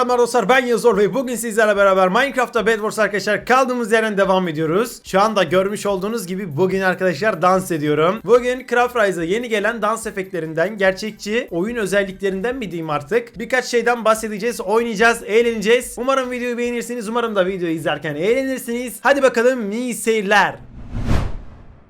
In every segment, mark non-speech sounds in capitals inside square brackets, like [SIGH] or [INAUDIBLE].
Selamlar dostlar ben Yazor ve bugün sizlerle beraber Minecraft'ta Bed arkadaşlar kaldığımız yerden devam ediyoruz. Şu anda görmüş olduğunuz gibi bugün arkadaşlar dans ediyorum. Bugün Craft Rise'a yeni gelen dans efektlerinden, gerçekçi oyun özelliklerinden mi diyeyim artık. Birkaç şeyden bahsedeceğiz, oynayacağız, eğleneceğiz. Umarım videoyu beğenirsiniz, umarım da videoyu izlerken eğlenirsiniz. Hadi bakalım iyi seyirler.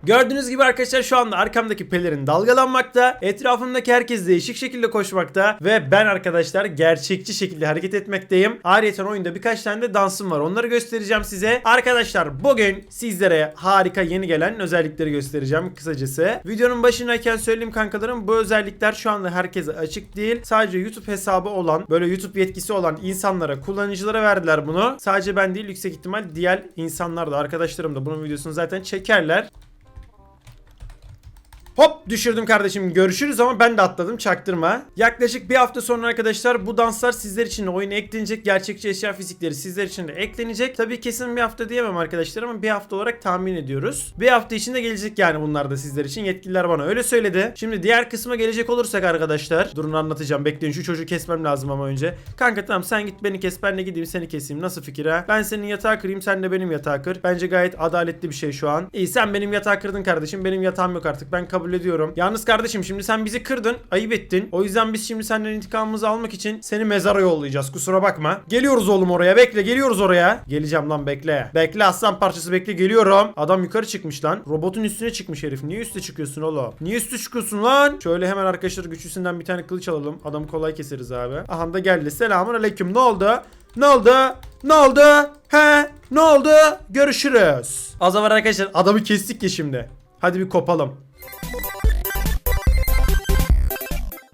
Gördüğünüz gibi arkadaşlar şu anda arkamdaki pelerin dalgalanmakta. Etrafımdaki herkes değişik şekilde koşmakta. Ve ben arkadaşlar gerçekçi şekilde hareket etmekteyim. Ayrıca oyunda birkaç tane de dansım var. Onları göstereceğim size. Arkadaşlar bugün sizlere harika yeni gelen özellikleri göstereceğim kısacası. Videonun başındayken söyleyeyim kankalarım bu özellikler şu anda herkese açık değil. Sadece YouTube hesabı olan böyle YouTube yetkisi olan insanlara kullanıcılara verdiler bunu. Sadece ben değil yüksek ihtimal diğer insanlar da arkadaşlarım da bunun videosunu zaten çekerler. Hop düşürdüm kardeşim görüşürüz ama ben de atladım çaktırma. Yaklaşık bir hafta sonra arkadaşlar bu danslar sizler için de oyuna eklenecek. Gerçekçi eşya fizikleri sizler için de eklenecek. Tabii kesin bir hafta diyemem arkadaşlar ama bir hafta olarak tahmin ediyoruz. Bir hafta içinde gelecek yani bunlar da sizler için. Yetkililer bana öyle söyledi. Şimdi diğer kısma gelecek olursak arkadaşlar. Durun anlatacağım bekleyin şu çocuğu kesmem lazım ama önce. Kanka tamam sen git beni kes ben de gideyim seni keseyim. Nasıl fikir ha? Ben senin yatağı kırayım sen de benim yatağı kır. Bence gayet adaletli bir şey şu an. İyi sen benim yatağı kırdın kardeşim. Benim yatağım yok artık. Ben kabul ediyorum. Yalnız kardeşim şimdi sen bizi kırdın. Ayıp ettin. O yüzden biz şimdi senden intikamımızı almak için seni mezara yollayacağız. Kusura bakma. Geliyoruz oğlum oraya. Bekle geliyoruz oraya. Geleceğim lan bekle. Bekle aslan parçası bekle geliyorum. Adam yukarı çıkmış lan. Robotun üstüne çıkmış herif. Niye üste çıkıyorsun oğlum? Niye üste çıkıyorsun lan? Şöyle hemen arkadaşlar güçlüsünden bir tane kılıç alalım. Adamı kolay keseriz abi. Aha da geldi. Selamun aleyküm. Ne oldu? Ne oldu? Ne oldu? He? Ne oldu? Görüşürüz. Az arkadaşlar adamı kestik ya şimdi. Hadi bir kopalım. Thank you.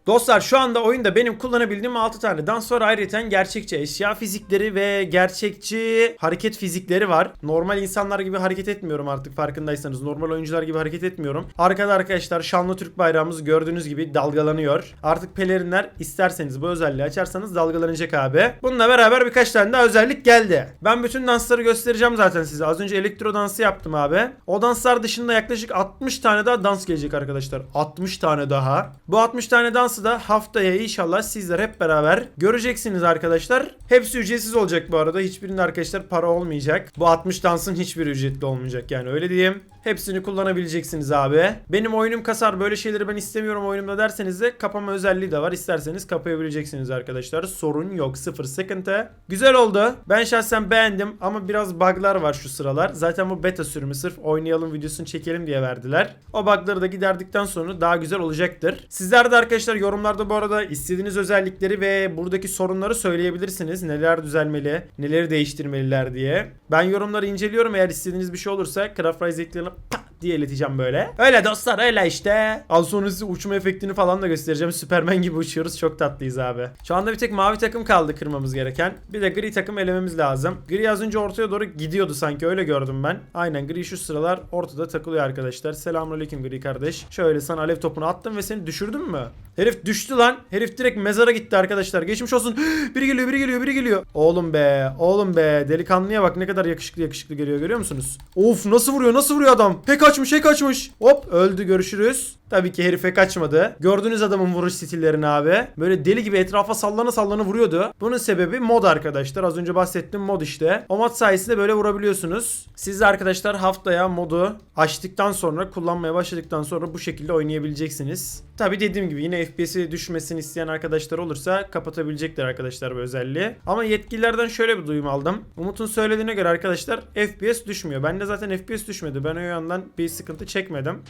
Dostlar şu anda oyunda benim kullanabildiğim 6 tane dans var. Ayrıca gerçekçi eşya fizikleri ve gerçekçi hareket fizikleri var. Normal insanlar gibi hareket etmiyorum artık farkındaysanız. Normal oyuncular gibi hareket etmiyorum. Arkada arkadaşlar şanlı Türk bayrağımız gördüğünüz gibi dalgalanıyor. Artık pelerinler isterseniz bu özelliği açarsanız dalgalanacak abi. Bununla beraber birkaç tane daha özellik geldi. Ben bütün dansları göstereceğim zaten size. Az önce elektro dansı yaptım abi. O danslar dışında yaklaşık 60 tane daha dans gelecek arkadaşlar. 60 tane daha. Bu 60 tane dans da haftaya inşallah sizler hep beraber göreceksiniz arkadaşlar. Hepsi ücretsiz olacak bu arada. Hiçbirinde arkadaşlar para olmayacak. Bu 60 dansın hiçbir ücretli olmayacak yani öyle diyeyim. Hepsini kullanabileceksiniz abi. Benim oyunum kasar böyle şeyleri ben istemiyorum oyunumda derseniz de kapama özelliği de var. İsterseniz kapayabileceksiniz arkadaşlar. Sorun yok sıfır sıkıntı. Güzel oldu. Ben şahsen beğendim ama biraz bug'lar var şu sıralar. Zaten bu beta sürümü sırf oynayalım videosunu çekelim diye verdiler. O bug'ları da giderdikten sonra daha güzel olacaktır. Sizler de arkadaşlar yorumlarda bu arada istediğiniz özellikleri ve buradaki sorunları söyleyebilirsiniz. Neler düzelmeli, neleri değiştirmeliler diye. Ben yorumları inceliyorum. Eğer istediğiniz bir şey olursa Craft Rise pat diye ileteceğim böyle. Öyle dostlar öyle işte. Az sonra size uçma efektini falan da göstereceğim. Süpermen gibi uçuyoruz. Çok tatlıyız abi. Şu anda bir tek mavi takım kaldı kırmamız gereken. Bir de gri takım elememiz lazım. Gri az önce ortaya doğru gidiyordu sanki öyle gördüm ben. Aynen gri şu sıralar ortada takılıyor arkadaşlar. Selamünaleyküm gri kardeş. Şöyle sana alev topunu attım ve seni düşürdüm mü? Herif düştü lan. Herif direkt mezara gitti arkadaşlar. Geçmiş olsun. [GASPS] biri geliyor, biri geliyor, biri geliyor. Oğlum be, oğlum be. Delikanlıya bak ne kadar yakışıklı yakışıklı geliyor görüyor musunuz? Of nasıl vuruyor, nasıl vuruyor adam? Pek açmış, pek açmış. Hop öldü görüşürüz. Tabii ki herife kaçmadı. Gördüğünüz adamın vuruş stillerini abi. Böyle deli gibi etrafa sallana sallana vuruyordu. Bunun sebebi mod arkadaşlar. Az önce bahsettiğim mod işte. O mod sayesinde böyle vurabiliyorsunuz. Siz de arkadaşlar haftaya modu açtıktan sonra kullanmaya başladıktan sonra bu şekilde oynayabileceksiniz. Tabii dediğim gibi yine FPS'i düşmesini isteyen arkadaşlar olursa kapatabilecekler arkadaşlar bu özelliği. Ama yetkililerden şöyle bir duyum aldım. Umut'un söylediğine göre arkadaşlar FPS düşmüyor. Bende zaten FPS düşmedi. Ben o yandan bir sıkıntı çekmedim.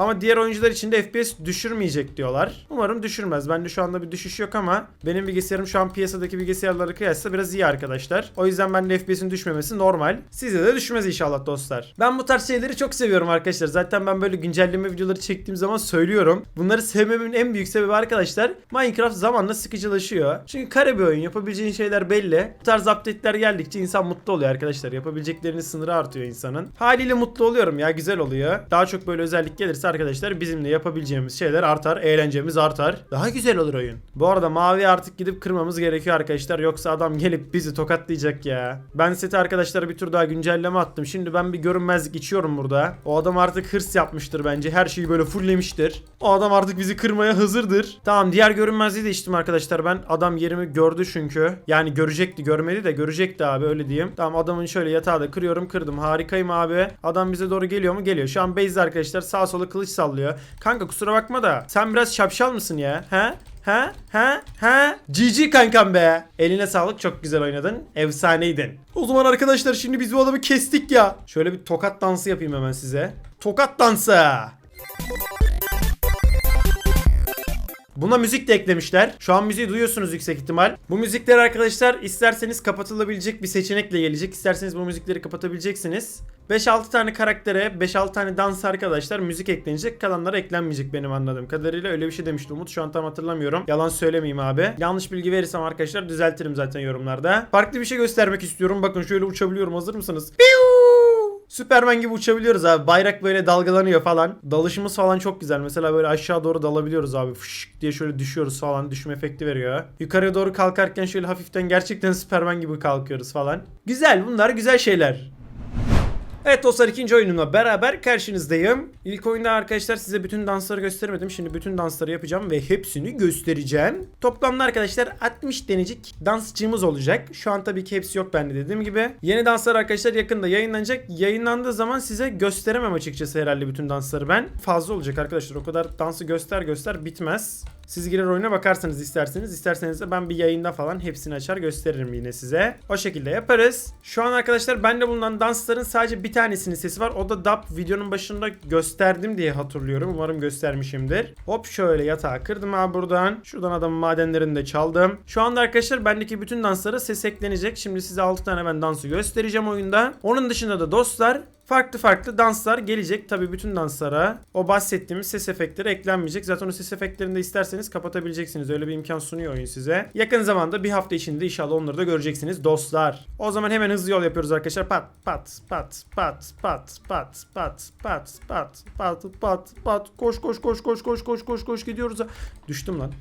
Ama diğer oyuncular için de FPS düşürmeyecek diyorlar. Umarım düşürmez. Bende şu anda bir düşüş yok ama benim bilgisayarım şu an piyasadaki bilgisayarlara kıyasla biraz iyi arkadaşlar. O yüzden bende FPS'in düşmemesi normal. Sizde de düşmez inşallah dostlar. Ben bu tarz şeyleri çok seviyorum arkadaşlar. Zaten ben böyle güncelleme videoları çektiğim zaman söylüyorum. Bunları sevmemin en büyük sebebi arkadaşlar Minecraft zamanla sıkıcılaşıyor. Çünkü kare bir oyun. Yapabileceğin şeyler belli. Bu tarz update'ler geldikçe insan mutlu oluyor arkadaşlar. Yapabileceklerinin sınırı artıyor insanın. Haliyle mutlu oluyorum ya. Güzel oluyor. Daha çok böyle özellik gelirse arkadaşlar bizim de yapabileceğimiz şeyler artar. Eğlencemiz artar. Daha güzel olur oyun. Bu arada mavi artık gidip kırmamız gerekiyor arkadaşlar. Yoksa adam gelip bizi tokatlayacak ya. Ben sete arkadaşlar bir tur daha güncelleme attım. Şimdi ben bir görünmezlik içiyorum burada. O adam artık hırs yapmıştır bence. Her şeyi böyle fulllemiştir. O adam artık bizi kırmaya hazırdır. Tamam diğer görünmezliği de içtim arkadaşlar ben. Adam yerimi gördü çünkü. Yani görecekti görmedi de görecekti abi öyle diyeyim. Tamam adamın şöyle yatağı da kırıyorum kırdım. Harikayım abi. Adam bize doğru geliyor mu? Geliyor. Şu an base arkadaşlar sağ sola kılıç sallıyor. Kanka kusura bakma da sen biraz şapşal mısın ya? He? Ha? Ha? Ha? GG kankam be. Eline sağlık çok güzel oynadın. Efsaneydin. O zaman arkadaşlar şimdi biz bu adamı kestik ya. Şöyle bir tokat dansı yapayım hemen size. Tokat dansı. Buna müzik de eklemişler. Şu an müziği duyuyorsunuz yüksek ihtimal. Bu müzikler arkadaşlar isterseniz kapatılabilecek bir seçenekle gelecek. İsterseniz bu müzikleri kapatabileceksiniz. 5-6 tane karaktere 5-6 tane dans arkadaşlar müzik eklenecek. Kalanlara eklenmeyecek benim anladığım kadarıyla. Öyle bir şey demişti Umut. Şu an tam hatırlamıyorum. Yalan söylemeyeyim abi. Yanlış bilgi verirsem arkadaşlar düzeltirim zaten yorumlarda. Farklı bir şey göstermek istiyorum. Bakın şöyle uçabiliyorum. Hazır mısınız? Piu! Süpermen gibi uçabiliyoruz abi. Bayrak böyle dalgalanıyor falan. Dalışımız falan çok güzel. Mesela böyle aşağı doğru dalabiliyoruz abi. Fışk diye şöyle düşüyoruz falan. Düşme efekti veriyor. Yukarıya doğru kalkarken şöyle hafiften gerçekten Süpermen gibi kalkıyoruz falan. Güzel bunlar güzel şeyler. Evet dostlar ikinci oyunumla beraber karşınızdayım. İlk oyunda arkadaşlar size bütün dansları göstermedim. Şimdi bütün dansları yapacağım ve hepsini göstereceğim. Toplamda arkadaşlar 60 denecik dansçımız olacak. Şu an tabii ki hepsi yok bende dediğim gibi. Yeni danslar arkadaşlar yakında yayınlanacak. Yayınlandığı zaman size gösteremem açıkçası herhalde bütün dansları ben. Fazla olacak arkadaşlar. O kadar dansı göster göster bitmez. Siz girer oyuna bakarsanız isterseniz. isterseniz de ben bir yayında falan hepsini açar gösteririm yine size. O şekilde yaparız. Şu an arkadaşlar bende bulunan dansların sadece bir tanesinin sesi var. O da dub videonun başında gösterdim diye hatırlıyorum. Umarım göstermişimdir. Hop şöyle yatağı kırdım abi buradan. Şuradan adamın madenlerini de çaldım. Şu anda arkadaşlar bendeki bütün danslara ses eklenecek. Şimdi size 6 tane ben dansı göstereceğim oyunda. Onun dışında da dostlar farklı farklı danslar gelecek. Tabi bütün danslara o bahsettiğimiz ses efektleri eklenmeyecek. Zaten o ses efektlerini de isterseniz kapatabileceksiniz. Öyle bir imkan sunuyor oyun size. Yakın zamanda bir hafta içinde inşallah onları da göreceksiniz dostlar. O zaman hemen hızlı yol yapıyoruz arkadaşlar. Pat pat pat pat pat pat pat pat pat pat pat pat koş koş koş koş koş koş koş koş gidiyoruz. Düştüm lan.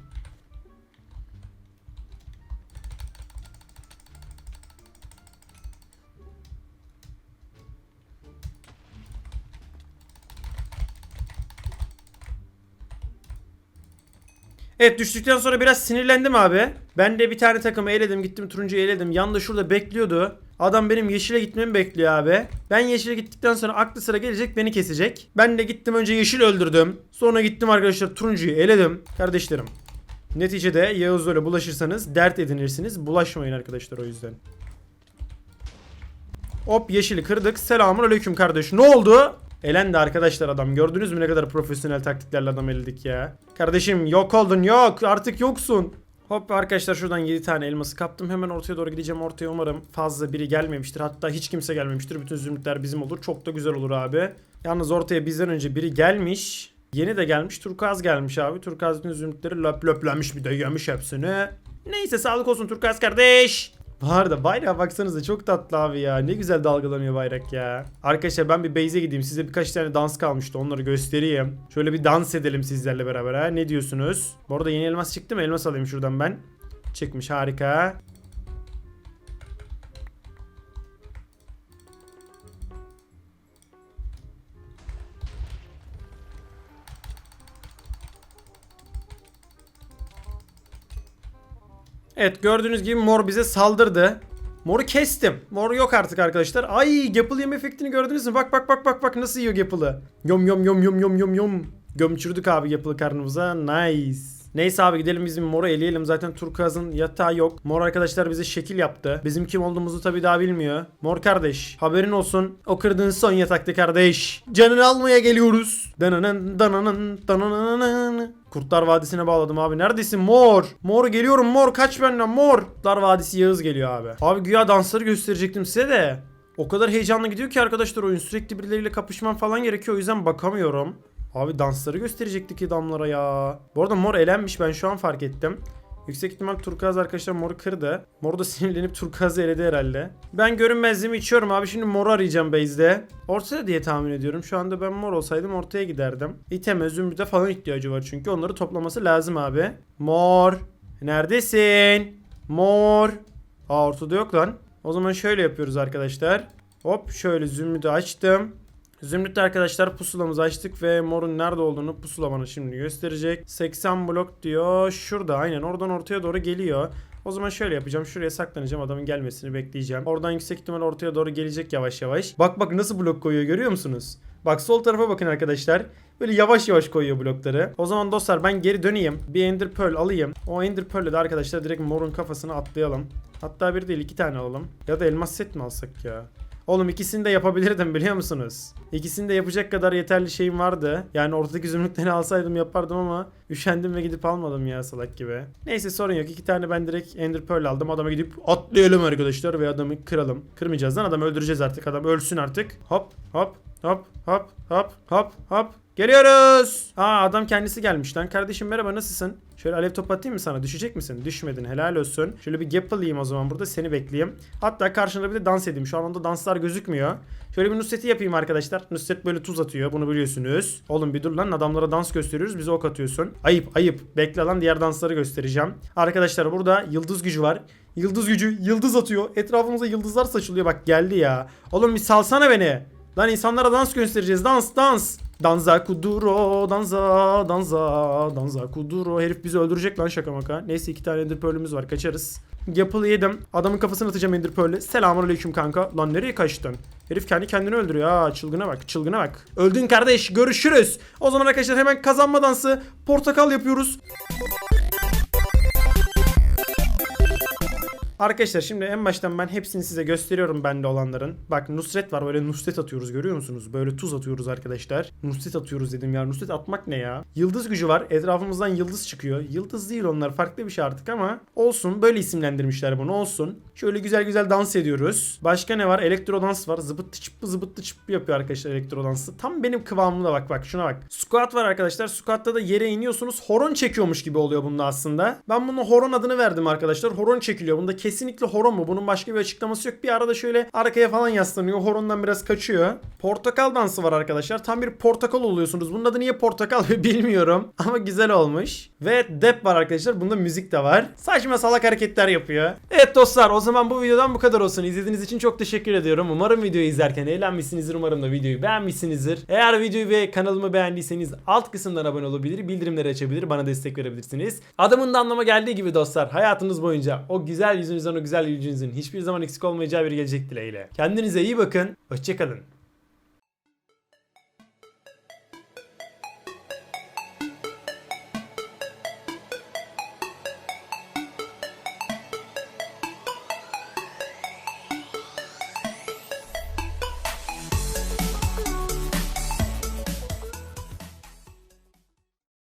Evet düştükten sonra biraz sinirlendim abi. Ben de bir tane takımı eledim gittim turuncuyu eledim. Yanında şurada bekliyordu. Adam benim yeşile gitmemi bekliyor abi. Ben yeşile gittikten sonra aklı sıra gelecek beni kesecek. Ben de gittim önce yeşil öldürdüm. Sonra gittim arkadaşlar turuncuyu eledim. Kardeşlerim. Neticede Yağız öyle bulaşırsanız dert edinirsiniz. Bulaşmayın arkadaşlar o yüzden. Hop yeşili kırdık. Selamun aleyküm kardeş. Ne oldu? Elendi arkadaşlar adam. Gördünüz mü ne kadar profesyonel taktiklerle adam eledik ya. Kardeşim yok oldun yok. Artık yoksun. Hop arkadaşlar şuradan 7 tane elması kaptım. Hemen ortaya doğru gideceğim. Ortaya umarım fazla biri gelmemiştir. Hatta hiç kimse gelmemiştir. Bütün zümrütler bizim olur. Çok da güzel olur abi. Yalnız ortaya bizden önce biri gelmiş. Yeni de gelmiş. Turkuaz gelmiş abi. Turkuaz bütün zümrütleri löp löplenmiş bir de yemiş hepsini. Neyse sağlık olsun Turkuaz kardeş. Bu arada bayrağa baksanıza çok tatlı abi ya. Ne güzel dalgalanıyor bayrak ya. Arkadaşlar ben bir base'e gideyim. Size birkaç tane dans kalmıştı. Onları göstereyim. Şöyle bir dans edelim sizlerle beraber ha. Ne diyorsunuz? Bu arada yeni elmas çıktı mı? Elmas alayım şuradan ben. Çıkmış harika. Evet gördüğünüz gibi mor bize saldırdı. Moru kestim. Mor yok artık arkadaşlar. Ay Gapple yeme efektini gördünüz mü? Bak bak bak bak bak nasıl yiyor Gapple'ı. Yom yom yom yom yom yom yom. Gömçürdük abi Gapple'ı karnımıza. Nice. Neyse abi gidelim bizim moru eleyelim. Zaten Turkuaz'ın yatağı yok. Mor arkadaşlar bize şekil yaptı. Bizim kim olduğumuzu tabii daha bilmiyor. Mor kardeş haberin olsun. O kırdığın son yatakta kardeş. Canını almaya geliyoruz. Dananın dananın dananın. Kurtlar Vadisi'ne bağladım abi. Neredesin mor? Mor geliyorum mor kaç benden mor. Kurtlar Vadisi Yağız geliyor abi. Abi güya dansları gösterecektim size de. O kadar heyecanlı gidiyor ki arkadaşlar oyun. Sürekli birileriyle kapışmam falan gerekiyor. O yüzden bakamıyorum. Abi dansları gösterecektik adamlara ya. Bu arada mor elenmiş ben şu an fark ettim. Yüksek ihtimal turkuaz arkadaşlar moru kırdı. Mor da [LAUGHS] sinirlenip turkuazı eledi herhalde. Ben görünmezliğimi içiyorum abi. Şimdi moru arayacağım base'de. Ortaya diye tahmin ediyorum. Şu anda ben mor olsaydım ortaya giderdim. İteme, zümrüte falan ihtiyacı var çünkü. Onları toplaması lazım abi. Mor. Neredesin? Mor. Aa ortada yok lan. O zaman şöyle yapıyoruz arkadaşlar. Hop şöyle zümrütü açtım. Zümrüt'te arkadaşlar pusulamızı açtık ve morun nerede olduğunu pusula bana şimdi gösterecek. 80 blok diyor. Şurada aynen oradan ortaya doğru geliyor. O zaman şöyle yapacağım. Şuraya saklanacağım. Adamın gelmesini bekleyeceğim. Oradan yüksek ihtimal ortaya doğru gelecek yavaş yavaş. Bak bak nasıl blok koyuyor görüyor musunuz? Bak sol tarafa bakın arkadaşlar. Böyle yavaş yavaş koyuyor blokları. O zaman dostlar ben geri döneyim. Bir Ender Pearl alayım. O Ender Pearl'le de arkadaşlar direkt morun kafasına atlayalım. Hatta bir değil iki tane alalım. Ya da elmas set mi alsak ya? Oğlum ikisini de yapabilirdim biliyor musunuz? İkisini de yapacak kadar yeterli şeyim vardı. Yani ortadaki zümrütleri alsaydım yapardım ama üşendim ve gidip almadım ya salak gibi. Neyse sorun yok. İki tane ben direkt Ender Pearl aldım. Adama gidip atlayalım arkadaşlar ve adamı kıralım. Kırmayacağız lan adamı öldüreceğiz artık. Adam ölsün artık. Hop hop hop hop hop hop hop. Geliyoruz. Aa adam kendisi gelmiş lan. Kardeşim merhaba nasılsın? Şöyle alev top atayım mı sana? Düşecek misin? Düşmedin. Helal olsun. Şöyle bir gap alayım o zaman burada. Seni bekleyeyim. Hatta karşında bir de dans edeyim. Şu an onda danslar gözükmüyor. Şöyle bir Nusret'i yapayım arkadaşlar. Nusret böyle tuz atıyor. Bunu biliyorsunuz. Oğlum bir dur lan. Adamlara dans gösteriyoruz. Bize ok atıyorsun. Ayıp ayıp. Bekle lan diğer dansları göstereceğim. Arkadaşlar burada yıldız gücü var. Yıldız gücü yıldız atıyor. Etrafımıza yıldızlar saçılıyor. Bak geldi ya. Oğlum bir salsana beni. Lan insanlara dans göstereceğiz. Dans dans. Danza kuduro, danza, danza, danza kuduro. Herif bizi öldürecek lan şaka maka. Neyse iki tane ender var kaçarız. Yapılı yedim. Adamın kafasını atacağım ender pearl'ü. Selamun aleyküm kanka. Lan nereye kaçtın? Herif kendi kendini öldürüyor. Aa çılgına bak çılgına bak. Öldün kardeş görüşürüz. O zaman arkadaşlar hemen kazanma dansı. Portakal yapıyoruz. Arkadaşlar şimdi en baştan ben hepsini size gösteriyorum bende olanların. Bak Nusret var böyle Nusret atıyoruz görüyor musunuz? Böyle tuz atıyoruz arkadaşlar. Nusret atıyoruz dedim ya. Nusret atmak ne ya? Yıldız gücü var. Etrafımızdan yıldız çıkıyor. Yıldız değil onlar farklı bir şey artık ama olsun. Böyle isimlendirmişler bunu olsun. Şöyle güzel güzel dans ediyoruz. Başka ne var? Elektro dans var. Zıbıttı çıppı zıbıttı çıppı yapıyor arkadaşlar elektro dansı. Tam benim kıvamımda bak bak şuna bak. Squat var arkadaşlar. Squat'ta da yere iniyorsunuz. Horon çekiyormuş gibi oluyor bunda aslında. Ben bunu horon adını verdim arkadaşlar. Horon çekiliyor. Bunda kesinlikle horon mu? Bunun başka bir açıklaması yok. Bir arada şöyle arkaya falan yaslanıyor. Horondan biraz kaçıyor. Portakal dansı var arkadaşlar. Tam bir portakal oluyorsunuz. Bunun adı niye portakal [LAUGHS] bilmiyorum. Ama güzel olmuş. Ve dep var arkadaşlar. Bunda müzik de var. Saçma salak hareketler yapıyor. Evet dostlar o zaman bu videodan bu kadar olsun. İzlediğiniz için çok teşekkür ediyorum. Umarım videoyu izlerken eğlenmişsinizdir. Umarım da videoyu beğenmişsinizdir. Eğer videoyu ve kanalımı beğendiyseniz alt kısımdan abone olabilir, bildirimleri açabilir, bana destek verebilirsiniz. Adamın da anlama geldiği gibi dostlar hayatınız boyunca o güzel yüzünüzden o güzel yüzünüzün hiçbir zaman eksik olmayacağı bir gelecek dileğiyle. Kendinize iyi bakın. Hoşçakalın.